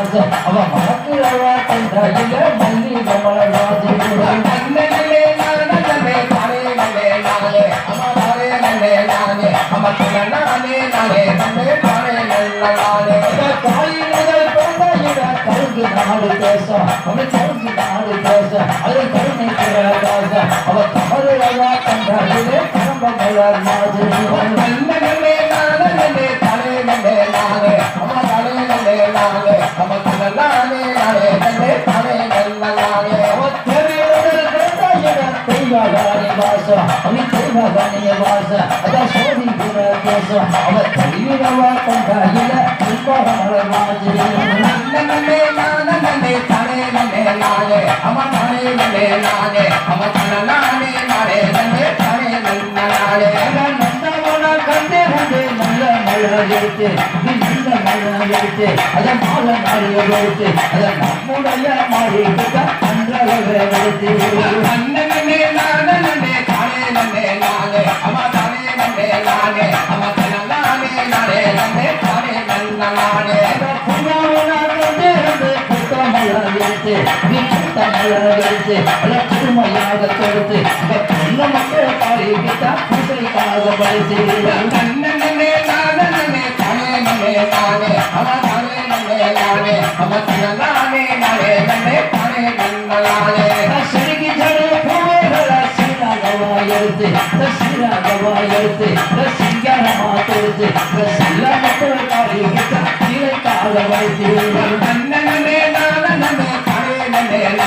வாச அவ மறக்கிறவா தந்தையில மல்லி கமல வாசி நன்னே நானே தானே நன்னே நானே அம்மா தானே நன்னே நானே அம்மா நானே நானே நன்னே தானே நல்ல நானே முதல் கருங்கு நாடு கருங்கு நாடு அது கருணை அவ தந்தையில வாச அவன் தெய்வகானிய வாச அதான் சோதி குண கேச அவ தெய்வவா கொண்டாயில திருப்பாக மாஜி நன்னே நானே நன்னே நன்னே நானே அம்மா தானே நன்னே நானே அம்மா நானே நானே நன்னே தானே நல்ல நானே நந்தவன கண்டே கண்டே நல்ல மழை எடுத்து எடுத்து அதன் மால நாடிய எடுத்து நம்முடைய மாறி அன்றளவு எடுத்து நல்ல நானே நன்னே நானே நன்னே தானே நன்னே நானே அம்மா தானே நன்னே நானே அம்மா நானே நானே நன்னே தானே நல்ல நானே நன்னே நானே நன்னே தானே நன்னே நானே அம்மா தானே நன்னே நானே அம்மா நானே நானே நன்னே தானே நல்ல நானே நன்னே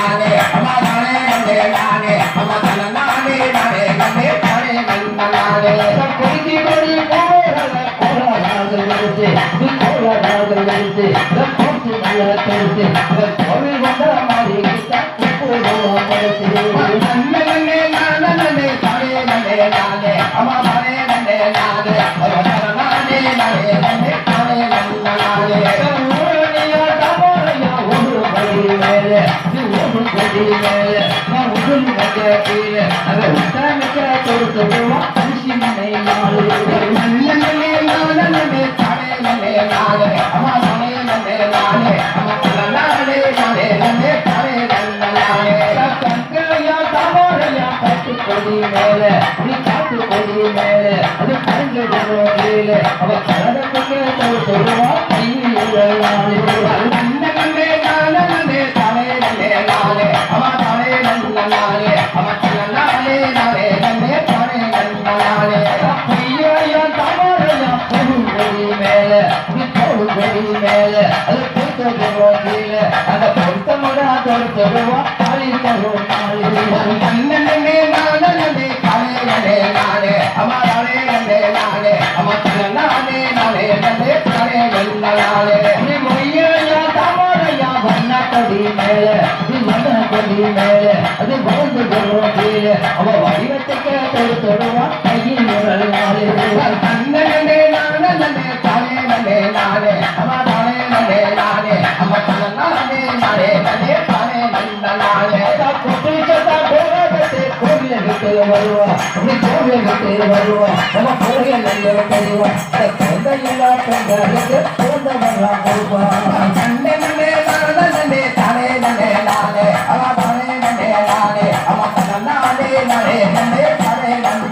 கொடி மேல நீ காத்து கொடி மேல அது கரண்டு கீழே அவ கலரத்துக்கு கொடி மேல அது பொறுத்த கீழே அந்த பொருத்தமுடா தொடுத்துடுவோம் காலி தரும் நன்னே நானே நன்னே நானே அம்மா தானே நன்னே நானே அம்மா நானே நானே நன்னே தானே நல்ல நானே நீ மொய்யா தவறையா வண்ண கொடி மேல. நீ வண்ண கொடி மேல. அது வாழ்ந்து கொள்வோம் கீழே அவ வடிவத்துக்கு தொடுத்துடுவா கையில் முரல் நாளே நன்னே நானே நன்னே நானே. அம்மா வருவா. அப்படி கோவில் விட்டு வருவா. நம்ம கோவில் நல்ல தெரிவா. குழந்தையில்லா பெண்களுக்கு குழந்தை கொடுப்பா நன்னே நன்னே நானே தானே நன்னே நானே. அம்மா தானே நன்னே நானே. அம்மா நானே நானே நன்னே தானே நல்ல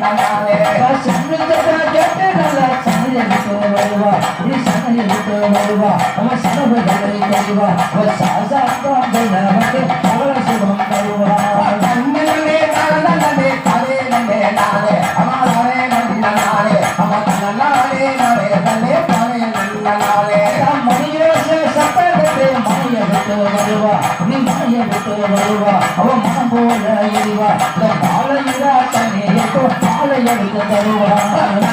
வருவா. நீ சமையலுக்கு வருவா. அவன் தருவா அவன் சாசாத்தான் நமக்கு வருவா. அவ மனம் போல எரிவா. இந்த தனியோ தண்ணி பாலை எடுத்து தருவா.